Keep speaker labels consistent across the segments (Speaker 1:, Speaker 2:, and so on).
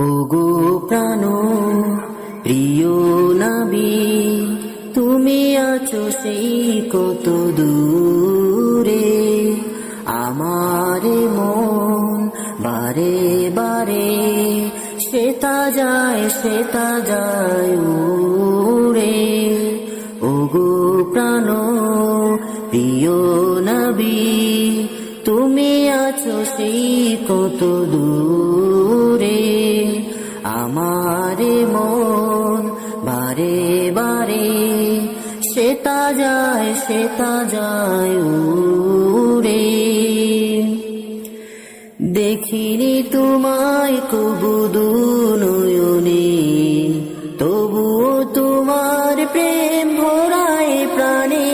Speaker 1: ওগো প্রাণ, প্রিয় নাবি, তুমি আছো সেই কত দূরে। আমার মন বারে বারে, শ্বেতা যায় শ্বেতা যায় উড়ে। ওগো প্রাণ, প্রিয় নবী, তুমি আছো সেই কত দূরে। আমার মন বারে বারে সেতা যায় সেতা যায় উড়ে। দেখিনি তোমায় কবুদু নয়নে, তবুও তোমার প্রেম ভরায় প্রাণে।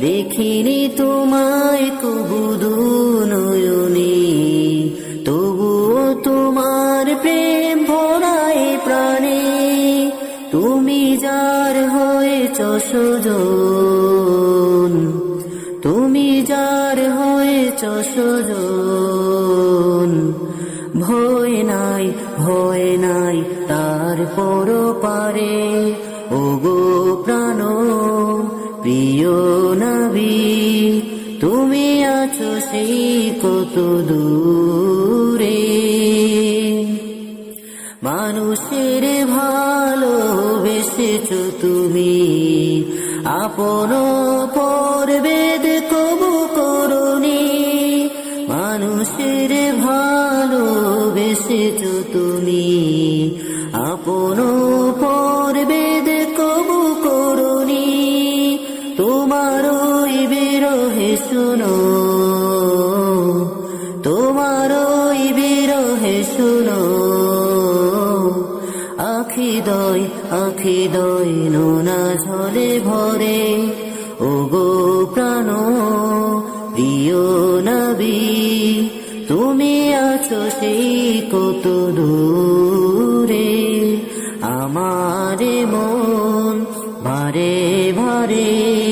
Speaker 1: দেখিনি তোমায় কবুদু নয়নে তুমি যার হয়েছ সুজন, তুমি যার হয়েছ সুজন, ভয় নাই ভয় নাই তার পর পারে ওগো প্রাণ, প্রিয় নবী, তুমি আছো সেই কত দূরে। মানুষের ভালো বেসেছ তুমি। আপন পরবেদ কবু করুনি। মানুষের ভালো বেসেছ তুমি। আপন পরবেদ কবু করুনি। তোমার ওই বিরহে শুনো। আখি দয় আখি দয় নোনা ঝলে ভরে। ও গো প্রাণ প্রিয় নবী তুমি আছো সেই কত দূরে। আমারে মন ভারে ভারে।